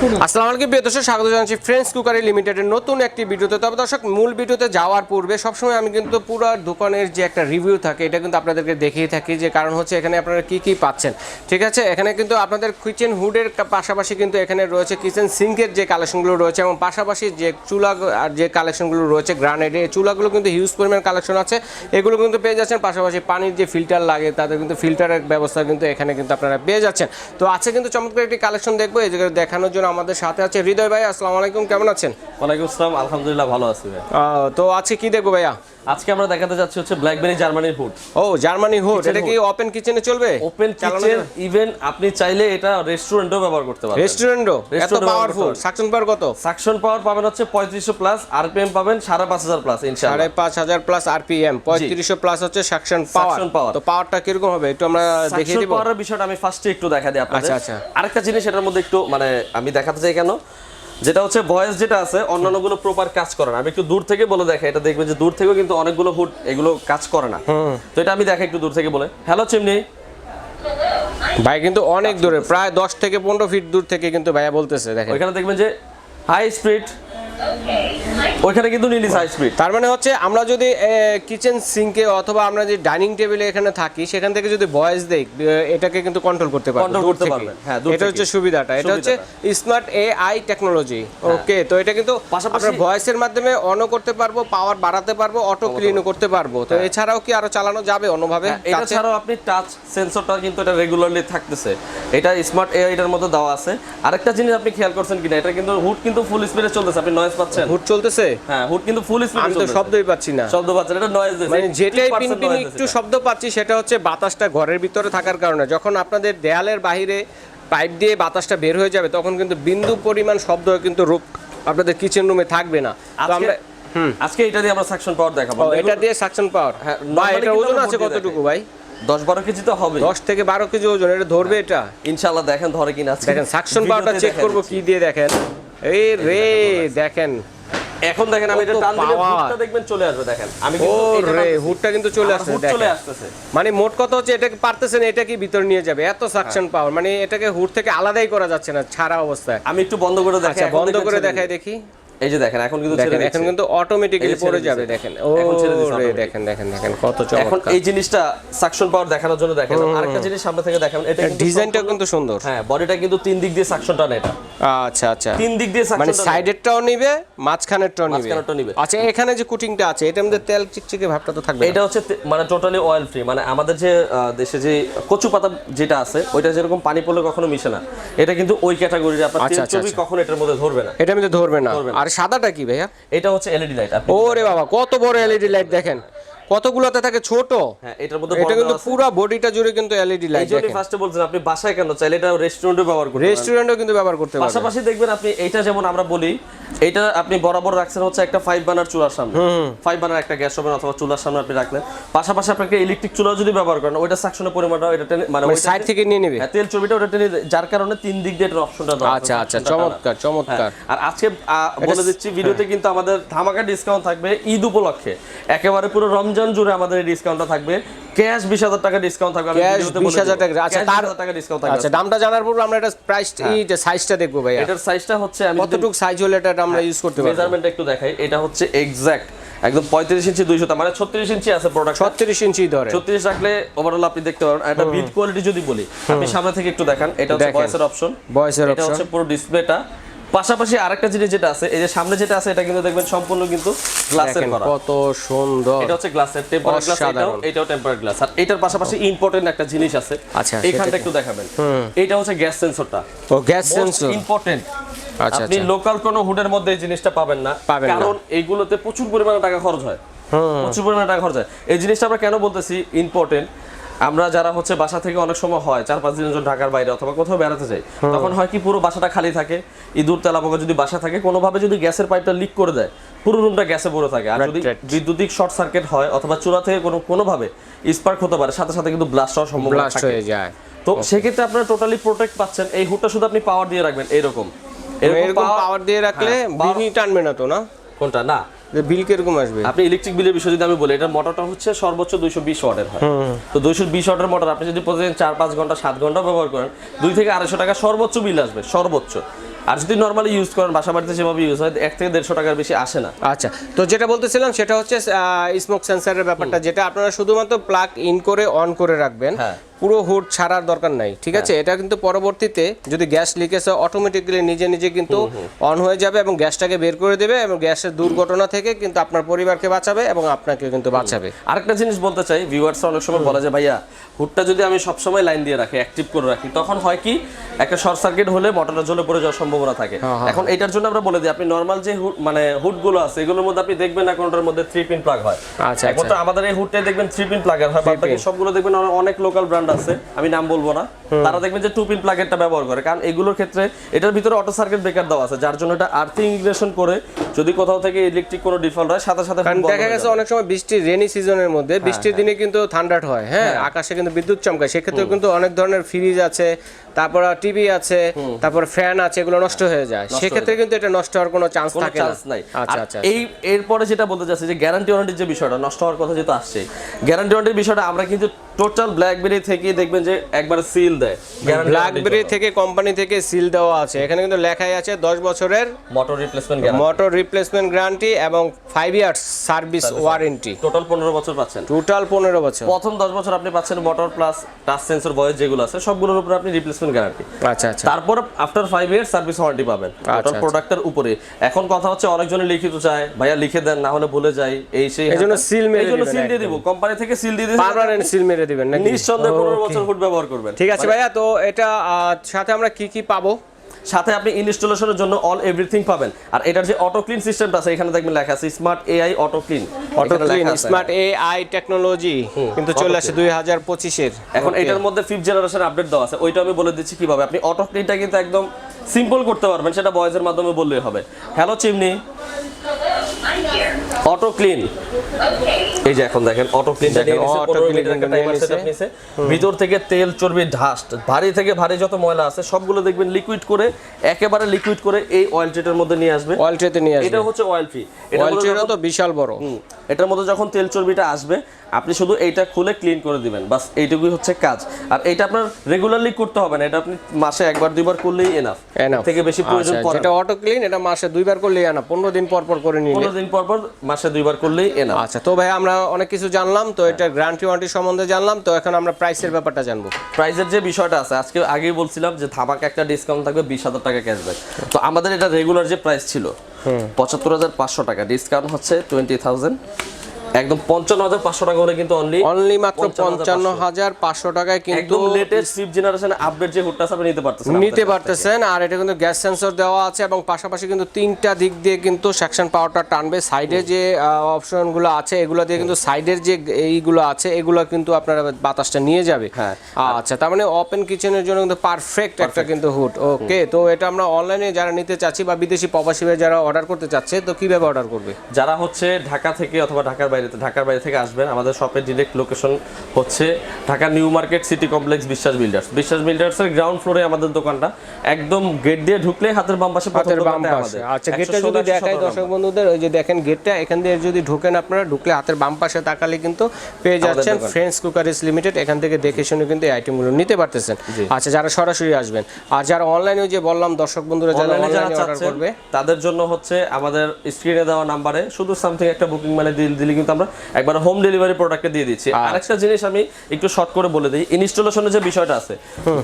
আসসালামু আলাইকুম, প্রিয় দর্শক, স্বাগত জানাচ্ছি ফ্রেন্ডস কুকারি লিমিটেডের নতুন একটি ভিডিওতে। তবে দর্শক, মূল ভিডিওতে যাওয়ার পূর্বে সবসময় আমি কিন্তু পুরো দোকানের যে একটা রিভিউ থাকে, এটা কিন্তু আপনাদেরকে দেখিয়ে থাকি, যে কারণ হচ্ছে এখানে আপনারা কি কি পাচ্ছেন। ঠিক আছে? এখানে কিন্তু আপনাদের কিচেন হুডের পাশাপাশি কিন্তু এখানে রয়েছে কিচেন সিঙ্কের যে কালেকশনগুলো রয়েছে এবং পাশাপাশি যে চুলা আর যে কালেকশনগুলো রয়েছে গ্রানাইডে চুলাগুলো কিন্তু হিউজ পরিমাণ কালেকশন আছে। এগুলো কিন্তু পেয়ে যাচ্ছেন, পাশাপাশি পানির যে ফিল্টার লাগে তাদের কিন্তু ফিল্টারের ব্যবস্থা কিন্তু এখানে কিন্তু আপনারা পেয়ে যাচ্ছেন। তো আছে কিন্তু চমৎকার একটি কালেকশন দেখব, এই দেখানোর জন্য আমাদের সাথে আছে। হৃদয় ভাই আসসালামু আলাইকুম কেমন আছেন? ওয়ালাইকুম আসসালাম আলহামদুলিল্লাহ ভালো আছি ভাই। তো আছে কি দেখব ভাইয়া? আজকে আমরা দেখাতে যাচ্ছি হচ্ছে ব্ল্যাকবেরি জার্মানির হুড ও জার্মানি হুড এটা কি ওপেন কিচেনে চলবে? ওপেন কিচেন ইভেন আপনি চাইলে এটা রেস্টুরেন্টও ব্যবহার করতে পারবেন। রেস্টুরেন্টও এত পাওয়ারফুল সাকশন পাওয়ার কত? সাকশন পাওয়ার পাবেন হচ্ছে পঁয়ত্রিশশো প্লাস আরপিএম পাবেন সাড়ে পাঁচ হাজার প্লাস সাড়ে ইনশাআল্লাহ পাঁচ হাজার প্লাস আরপিএম পঁয়ত্রিশশো প্লাস হচ্ছে সাকশন পাওয়ার Suction power। তো পাওয়ারটা কীরকম হবে? একটু আমরা দেখিয়ে সাকশন পাওয়ারের বিষয়টা আমি ফার্স্টে একটু দেখা দিই আপনাদের। আচ্ছা, আচ্ছা। আরেকটা জিনিস এটার মধ্যে একটু মানে আমি দেখাতে চাই কেন? যেটা হচ্ছে ভয়েস যেটা আছে অন্যান্যগুলো প্রপার কাজ করে না। আমি একটু দূর থেকে বলে দেখা এটা দেখবেন যে দূর থেকেও কিন্তু অনেকগুলো হুড এগুলো কাজ করে না। তো এটা আমি দেখা একটু দূর থেকে বলে। হ্যালো চিমনি ভাই কিন্তু অনেক দূরে প্রায় দশ থেকে পনেরো ফিট দূর থেকে কিন্তু ভাইয়া বলতেছে দেখেন। ওইখানে দেখবেন যে হাই স্পিড ওইখানে কিন্তু নিলিস হাই স্পিড তার মানে হচ্ছে আমরা যদি কিচেন সিঙ্কে অথবা আমরা যে ডাইনিং টেবিলে এখানে থাকি সেখান থেকে যদি ভয়েস দেই এটাকে কিন্তু কন্ট্রোল করতে পারব। দূর করতে। পারবেন, হ্যাঁ, এটা হচ্ছে সুবিধাটা। এটা হচ্ছে স্মার্ট এআই টেকনোলজি ওকে তো এটা কিন্তু আমরা ভয়েসের মাধ্যমে অনও করতে পারব পাওয়ার বাড়াতে পারব অটো ক্লিনও করতে পারব। তো এছাড়াও কি আরও চালানো যাবে অন্যভাবে? হ্যাঁ, এটা ছাড়াও আপনি টাচ সেন্সরটা কিন্তু এটা রেগুলারলি থাকতেছে। এটা স্মার্ট এআই এর মধ্যে দেওয়া আছে। আরেকটা জিনিস আপনি খেয়াল করছেন কিনা এটা কিন্তু হুড কিন্তু ফুল স্পিডে চলতেছে। আপনি নয়েজ পাচ্ছেন? হুট চলতেছে? হ্যাঁ হুড কিন্তু ফুল স্পিডে আমি তো শব্দই পাচ্ছি না। শব্দ পাচ্ছেন এটা নয়েজ মানে যেটাই পিনপিন একটু শব্দ পাচ্ছি সেটা হচ্ছে বাতাসটা ঘরের ভিতরে থাকার কারণে। যখন আপনাদের দেয়ালের বাহিরে পাইপ দিয়ে বাতাসটা বের হয়ে যাবে তখন কিন্তু বিন্দু পরিমাণ শব্দ কিন্তু রূপ আপনাদের কিচেন রুমে থাকবে না। তো আমরা আজকে এটা দিয়ে আমরা সাকশন পাওয়ার দেখাবো। এটা দিয়ে সাকশন পাওয়ার হ্যাঁ, এটা ওজন আছে কতটুকু ভাই? দশ বারো কেজি তো হবে দশ থেকে বারো কেজি ওজন এটা ধরবে এটা? ইনশাআল্লাহ দেখেন ধরে কিনা দেখেন সাকশন পাওয়ারটা চেক করব কি দিয়ে দেখেন। এই রে দেখেন এখন দেখেন আমি এটা টান দিলে। হুডটা দেখবেন চলে আসবে দেখেন। আমি কিন্তু রে হুডটা কিন্তু চলে আসছে হুড চলে আসছে মানে মোট কথা হচ্ছে এটাকে পারতেছেন এটা কি ভিতর নিয়ে যাবে? এত সাকশন হ্যাঁ। পাওয়ার মানে এটাকে হুড থেকে আলাদাই করা যাচ্ছে না ছাড়া অবস্থায়। আমি একটু বন্ধ করে দেখাই আচ্ছা বন্ধ করে দেখাই দেখি। এই যে দেখেন এখন কিন্তু ছেড়ে দেখেন এখন কিন্তু অটোমেটিক্যালি পড়ে যাবে দেখেন। ও। দেখেন দেখেন দেখেন কত চমৎকার। এখন এই জিনিসটা সাকশন পাওয়ার দেখানোর জন্য দেখেন আরেকটা জিনিস সামনে থেকে দেখাবেন এটা কিন্তু ডিজাইনটা কিন্তু সুন্দর। হ্যাঁ বডিটা কিন্তু তিন দিক দিয়ে সাকশনটা নেয় এটা। আচ্ছা আচ্ছা। তিন দিক দিয়ে মানে সাকশনটা সাইডেরটাও নিবে মাঝখানেরটাও নিবে। মাঝখানেরটাও নিবে। আচ্ছা এখানে যে কুটিংটা আছে এটার মধ্যে তেল চিকচিকে ভাবটা তো থাকবে এটা হচ্ছে মানে টোটালি অয়েল ফ্রি মানে আমাদের যে দেশে যে কচু পাতা যেটা আছে ওইটা যেরকম পানি পড়লে কখনো মিশে না। এটা কিন্তু ওই ক্যাটাগরির আপনার আচ্ছা, তেল আচ্ছা, চর্বি কখনো এটার মধ্যে ধরবে না। এটা মধ্যে ধরবে না। ধরবে না। আর সাদাটা কি ভাইয়া? এটা হচ্ছে এলইডি লাইট ওরে বাবা কত বড় এলইডি লাইট দেখেন। কতগুলোতে থাকে? ছোট? হ্যাঁ এটার মধ্যে এটা কিন্তু পুরো বডিটা জুড়ে কিন্তু এলইডি এই জন্য ফার্স্টে বলছেন আপনি বাসায় কেন? চাইলে এটা রেস্টুরেন্টে ব্যবহার করতে পারেন। কিন্তু ব্যবহার করতে পারবেন। পাশাপাশি দেখবেন আপনি এইটা যেমন আমরা বলি এটা আপনি বরাবর রাখছেন হচ্ছে একটা ফাইভ বার্নার চুলার সামনে। ফাইভ বার্নার একটা গ্যাস ওভেন অথবা চুলার সামনে আপনি রাখলেন। পাশাপাশি আপনাকে ইলেকট্রিক চুলা যদি ব্যবহার করেন ওইটা সাকশনের পরিমাণটা এটা মানে মানে সাইড থেকে নিয়ে নেবে? হ্যাঁ, তেল চর্বিটা ওটা টেনে যার কারণে তিন দিক দিয়ে এটার অপশনটা দেওয়া আচ্ছা আচ্ছা চমৎকার চমৎকার হ্যাঁ, আর আজকে বলে দিচ্ছি ভিডিওতে কিন্তু আমাদের ধামাকা ডিসকাউন্ট থাকবে ঈদ উপলক্ষে। একেবারে পুরো রমজান জুড়ে আমাদের এই ডিসকাউন্টটা থাকবে। ক্যাশ বিশ হাজার টাকা ডিসকাউন্ট থাকবে। আমি ক্যাশ বিশ হাজার টাকা। আচ্ছা তার টাকা ডিসকাউন্ট থাকবে। আচ্ছা দামটা জানার পর আমরা এটা প্রাইস এইটা সাইজটা দেখব ভাইয়া। এটার সাইজটা হচ্ছে আমি কতটুকু সাইজ হলে এটা আমরা ইউজ করতে পারব? মেজারমেন্ট একটু দেখাই। এটা হচ্ছে এক্সাক্ট একদম পঁয়ত্রিশ ইঞ্চি দুইশো মানে ছত্রিশ ইঞ্চি আছে প্রোডাক্ট ছত্রিশ ইঞ্চি ধরে। ছত্রিশ রাখলে ওভারঅল আপনি দেখতে পারেন একটা বিট কোয়ালিটি যদি বলি আপনি সামনে থেকে একটু দেখান। এটা হচ্ছে। ভয়েসের অপশন ভয়েসের এটা অপশন হচ্ছে পুরো ডিসপ্লেটা পাশাপাশি আরেকটা জিনিস যেটা আছে এই যে সামনে যেটা আছে এটা কিন্তু দেখবেন সম্পূর্ণ কিন্তু গ্লাসের করা। কত সুন্দর। এটা হচ্ছে গ্লাসের টেম্পারেট গ্লাস এটাও এটাও টেম্পারেট গ্লাস আর এটার পাশাপাশি ইম্পর্টেন্ট একটা জিনিস আছে। আচ্ছা, এইখানটা সেটা একটু দেখাবেন। এটা হচ্ছে গ্যাস সেন্সরটা ও গ্যাস সেন্সর ইম্পর্টেন্ট আচ্ছা আপনি আচ্ছা লোকাল কোন হুডের মধ্যে এই জিনিসটা পাবেন না। কারণ এইগুলোতে প্রচুর পরিমাণে টাকা খরচ হয়। প্রচুর পরিমাণে টাকা খরচ হয়। এই জিনিসটা আমরা কেন বলতেছি ইম্পর্টেন্ট আমরা যারা হচ্ছে বাসা থেকে অনেক সময় হয় চার পাঁচ দিনের জন্য ঢাকার বাইরে অথবা কোথাও বেড়াতে যাই তখন হয় কি পুরো বাসাটা খালি থাকে ইঁদুর তেলাপোকা যদি বাসা থাকে কোনোভাবে যদি গ্যাসের পাইপটা লিক করে দেয় পুরো রুমটা গ্যাসে ভরে থাকে। আর যদি বিদ্যুতিক শর্ট সার্কিট হয় অথবা চূড়া থেকে কোনো কোনোভাবে স্পার্ক হতে পারে সাথে সাথে কিন্তু ব্লাস্ট হওয়ার সম্ভাবনা থাকে। হয়ে যায়। তো সেক্ষেত্রে আপনারা টোটালি প্রোটেক্ট পাচ্ছেন এই হুডটা শুধু আপনি পাওয়ার দিয়ে রাখবেন এইরকম এরকম পাওয়ার দিয়ে রাখলে হ্যাঁ, বিনি টানবে না তো না? কোনটা? না। যে বিল কীরকম আসবে? আপনি ইলেকট্রিক বিলের বিষয় যদি আমি বলি এটার মোটরটা হচ্ছে সর্বোচ্চ দুইশো বিশ ওয়াটের হয়। তো দুইশো বিশ ওয়াটের মোটর আপনি যদি প্রতিদিন চার পাঁচ ঘণ্টা সাত ঘণ্টা ব্যবহার করেন দুই থেকে আড়াইশো টাকা সর্বোচ্চ বিল আসবে সর্বোচ্চ। আর যদি নর্মালি ইউজ করেন বাসা বাড়িতে যেভাবে ইউজ হয় এক থেকে দেড়শো টাকার বেশি আসে না। আচ্ছা তো যেটা বলতেছিলাম সেটা হচ্ছে স্মোক সেন্সারের ব্যাপারটা যেটা আপনারা শুধুমাত্র প্লাগ ইন করে অন করে রাখবেন। হ্যাঁ। পুরো হুড ছাড়ার দরকার নাই ঠিক আছে? এটা কিন্তু পরবর্তীতে যদি গ্যাস লিকেজ হয় অটোমেটিক্যালি নিজে নিজে কিন্তু অন হয়ে যাবে এবং গ্যাসটাকে বের করে দেবে এবং গ্যাসের দুর্ঘটনা থেকে কিন্তু আপনার পরিবারকে বাঁচাবে এবং আপনাকে কিন্তু বাঁচাবে। আরেকটা জিনিস বলতে চাই ভিউয়ার্স অনেক সময় বলে যে ভাইয়া হুডটা যদি আমি সবসময় লাইন দিয়ে রাখি অ্যাক্টিভ করে রাখি তখন হয় কি একটা শর্ট সার্কিট হলে মোটরটা জ্বলে পড়ে যাওয়ার সম্ভাবনা থাকে। হ্যাঁ, এখন এটার জন্য আমরা বলে দিই আপনি নর্মাল যে হুড মানে হুডগুলো আছে এগুলোর মধ্যে আপনি দেখবেন না কোনটার মধ্যে থ্রি পিন প্লাগ হয়। আচ্ছা, একমাত্র আমাদের এই হুডটাই দেখবেন থ্রি পিন প্লাগের হয় বাকি সবগুলো দেখবেন অনেক লোকাল ব্র্যান্ড আছে আমি নাম বলব না। তারা দেখবেন যে টু পিন প্লাগেরটা ব্যবহার করে। কারণ এগুলোর ক্ষেত্রে এটার ভিতরে অটো সার্কিট ব্রেকার দেওয়া আছে যার জন্য এটা আর্থিং ইনগ্রেশন করে যদি কোথাও থেকে ইলেকট্রিক কোনো ডিফল্ট হয় সাথে সাথে কারণ দেখা গেছে অনেক সময় বৃষ্টি রেনি সিজনের মধ্যে বৃষ্টির দিনে কিন্তু থান্ডার হয়। হ্যাঁ আকাশে কিন্তু বিদ্যুৎ চমকায়। সেক্ষেত্রে কিন্তু অনেক ধরনের ফ্রিজ আছে তারপর টিভি আছে তারপর ফ্যান আছে এগুলো নষ্ট হয়ে যায়। সেক্ষেত্রে কিন্তু এটা নষ্ট হওয়ার কোনো চান্স থাকে না। নাই। আচ্ছা আচ্ছা এই এরপরে যেটা বলতে চাচ্ছি যে গ্যারান্টি ওয়ারেন্টির যে বিষয়টা নষ্ট হওয়ার কথা যেহেতু আসছে গ্যারান্টি ওয়ারেন্টির বিষয়টা আমরা কিন্তু টোটাল ব্ল্যাকবেরি থেকে দেখবেন যে একবার সিল দেয়। ব্ল্যাকবেরি থেকে কোম্পানি থেকে সিল দেওয়া আছে। এখানে কিন্তু লেখাই আছে দশ বছরের motor replacement motor replacement guarantee এবং five years service warranty total পনেরো বছর পাচ্ছেন। টোটাল পনেরো বছর। প্রথম দশ বছর আপনি পাচ্ছেন motor plus touch sensor voice যেগুলো আছে সবগুলোর উপরে আপনি রিপ্লেসমেন্ট গ্যারান্টি আচ্ছা আচ্ছা। তারপর after five year service warranty পাবেন। টোটাল আচ্ছা। প্রোডাক্টের উপরে। এখন কথা হচ্ছে অনেকজনে লিখিত চায় ভাইয়া লিখে দেন না হলে ভুলে যাই। এই সেই এই জন্য seal মেরে সিল দিয়ে দিব। কোম্পানি থেকে সিল দিয়ে দিবেন। পার্মানেন্ট সিল মেরে দিবেন নাকি? নিঃসন্দেহে পনেরো বছর ফুট ব্যবহার করবেন। ঠিক আছে ভাইয়া তো এটা সাথে আমরা কি কি পাবো? সাথে আপনি ইনস্টলেশনের জন্য অল এভরিথিং পাবেন। আর এটার যে অটো ক্লিন সিস্টেমটা আছে এখানে দেখবেন লেখা আছে smart AI auto clean auto clean smart AI technology কিন্তু চলে আসে দুই হাজার পঁচিশের। এখন এটার মধ্যে ফিফথ জেনারেশন আপডেট দেওয়া আছে। ওইটা আমি বলে দিচ্ছি কীভাবে। আপনি অটো ক্লিনটা কিন্তু একদম সিম্পল করতে পারবেন সেটা ভয়েসের মাধ্যমে বললেই হবে। Hello chimney. অটো ক্লিন এই যে এখন দেখেন অটো ক্লিনটা নিয়ে নিছে 15 মিনিটের একটা টাইমার সেটআপ নিছে। ভিতর থেকে তেল চর্বি ডাস্ট ভারী থেকে ভারী যত ময়লা আছে সবগুলো দেখবেন লিকুইড করে একেবারে লিকুইড করে এই অয়েল ট্রিটের মধ্যে নিয়ে আসবে। অয়েল ট্রেতে নিয়ে আসবে। এটা হচ্ছে অয়েল ফ্রি এটা অয়েল ট্রেটা তো বিশাল বড়। এটার মধ্যে যখন তেল চর্বিটা আসবে আপনি শুধু এইটা খুলে ক্লিন করে দিবেন বাস এইটুকুই হচ্ছে কাজ। আর এটা আপনার রেগুলারলি করতে হবে না এটা আপনি মাসে একবার দুইবার করলেই এনাফ। থেকে বেশি প্রয়োজন আচ্ছা, পড়ে যেটা অটো ক্লিন এটা মাসে দুইবার করলেই আনা পনেরো দিন পর পর করে নিলে। পনেরো দিন পর পর মাসে দুইবার করলেই এনা আচ্ছা তো ভাই আমরা অনেক কিছু জানলাম তো এটা গ্যারান্টি ওয়ারেন্টি সম্বন্ধে জানলাম তো এখন আমরা প্রাইসের ব্যাপারটা জানব। প্রাইসের যে বিষয়টা আছে আজকে আগেই বলছিলাম যে ধামাকা একটা ডিসকাউন্ট থাকবে বিশ হাজার টাকা ক্যাশব্যাক। তো আমাদের এটা রেগুলার যে প্রাইস ছিল পঁচাত্তর হাজার পাঁচশো টাকা। ডিসকাউন্ট হচ্ছে টোয়েন্টি থাউজেন্ড। একদম পঞ্চান্ন হাজার পাঁচশো টাকা হলে কিন্তু অনলি অনলি মাত্র 55,500 পঞ্চান্ন হাজার পাঁচশো টাকায় কিন্তু একদম লেটেস্ট ফিফথ জেনারেশন আপডেট যে হুডটা আপনি নিতে পারতেছেন নিতে। পারতেছেন আর এটা কিন্তু গ্যাস সেন্সর দেওয়া আছে এবং পাশাপাশি কিন্তু তিনটা দিক দিয়ে কিন্তু সেকশন পাওয়ারটা টানবে। সাইডে যে অপশনগুলো আছে এগুলো দিয়ে কিন্তু সাইডের যে এইগুলো আছে এগুলো কিন্তু আপনার বাতাসটা নিয়ে যাবে। হ্যাঁ। আচ্ছা তার মানে ওপেন কিচেনের জন্য কিন্তু পারফেক্ট একটা কিন্তু হুড ওকে তো এটা আমরা অনলাইনে যারা নিতে চাচ্ছি বা বিদেশি প্রবাসী যারা অর্ডার করতে চাচ্ছে তো কীভাবে অর্ডার করবে? যারা হচ্ছে ঢাকা থেকে অথবা ঢাকার বাইরে ঢাকার বাইরে থেকে আসবেন। আমাদের শপের ডিরেক্ট লোকেশন হচ্ছে Dhaka new market city complex Biswas builders. Biswas বিল্ডার্সের ground ফ্লোরে আমাদের দোকানটা। একদম গেট দিয়ে ঢুকলে হাতের বাম পাশে হাতের বাম পাশে। আচ্ছা গেটটা যদি দেখাই দর্শক বন্ধুদের ওই যে দেখেন গেটটা এখান দিয়ে যদি ঢোকেন আপনারা ঢুকলে হাতের বাম পাশে তাকালে কিন্তু পেয়ে যাচ্ছেন দোকান। ফ্রেন্ডস কুকারিস লিমিটেড এখান থেকে দেখে শুনে কিন্তু এই আইটেমগুলো নিতে পারতেছেন। আচ্ছা যারা সরাসরি আসবেন। আর যারা অনলাইনে যে বললাম দর্শক বন্ধুরা যারা অনলাইনে অর্ডার করবে। তাদের জন্য হচ্ছে আমাদের স্ক্রিনে দেওয়া নাম্বারে শুধু সামথিং একটা বুকিং মানে দিল- দিলে কিন্তু আমরা একবার হোম ডেলিভারি প্রোডাক্টটা দিয়ে দিচ্ছি আচ্ছা। আরেকটা জিনিস আমি একটু শর্ট করে বলে দিই ইনস্টলেশনের যে বিষয়টা আছে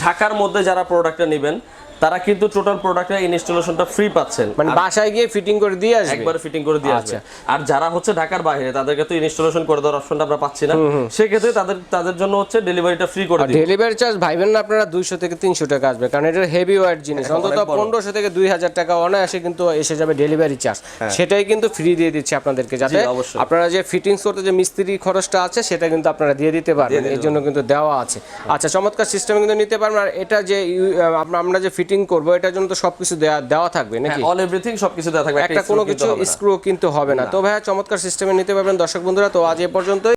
ঢাকার মধ্যে যারা প্রোডাক্টটা নেবেন তারা কিন্তু টোটাল প্রোডাক্টের ইনস্টলেশনটা ফ্রি পাচ্ছেন। মানে বাসায় গিয়ে ফিটিং করে দিয়ে আসবে? একবার ফিটিং করে দিয়ে আসবে। আর যারা হচ্ছে ঢাকার বাইরে তাদেরকে তো ইনস্টলেশন করে দেওয়ার অপশনটা আমরা পাচ্ছি না। সেক্ষেত্রে তাদের তাদের জন্য হচ্ছে ডেলিভারিটা ফ্রি করে দিই ডেলিভারি চার্জ ভাইবেন না আপনারা দুইশো থেকে তিনশো টাকা আসবে। কারণ এটা হেভি ওয়েট জিনিস। অন্তত অনেক বড়। পনেরোশো থেকে দুই হাজার টাকা অনায়াসে কিন্তু এসে যাবে ডেলিভারি চার্জ সেটাই কিন্তু ফ্রি দিয়ে দিচ্ছে আপনাদেরকে যাতে হ্যাঁ। আপনারা যে ফিটিংস করতে যে মিস্ত্রি খরচটা আছে সেটা কিন্তু আপনারা দিয়ে দিতে পারবেন। এর জন্য কিন্তু দেওয়া আছে। আচ্ছা চমৎকার সিস্টেম কিন্তু নিতে পারবেন। আর এটা যে আমরা যে ফিটিং করব এটার জন্য তো সবকিছু দেওয়া দেওয়া থাকবে নাকি? অল এভরিথিং সবকিছু দেওয়া থাকবে একটা কোনো কিছু স্ক্রু কিন্তু হবে না। তো ভাইয়া চমৎকার সিস্টেমে নিতে পারবেন দর্শক বন্ধুরা। তো আজ এ পর্যন্তই।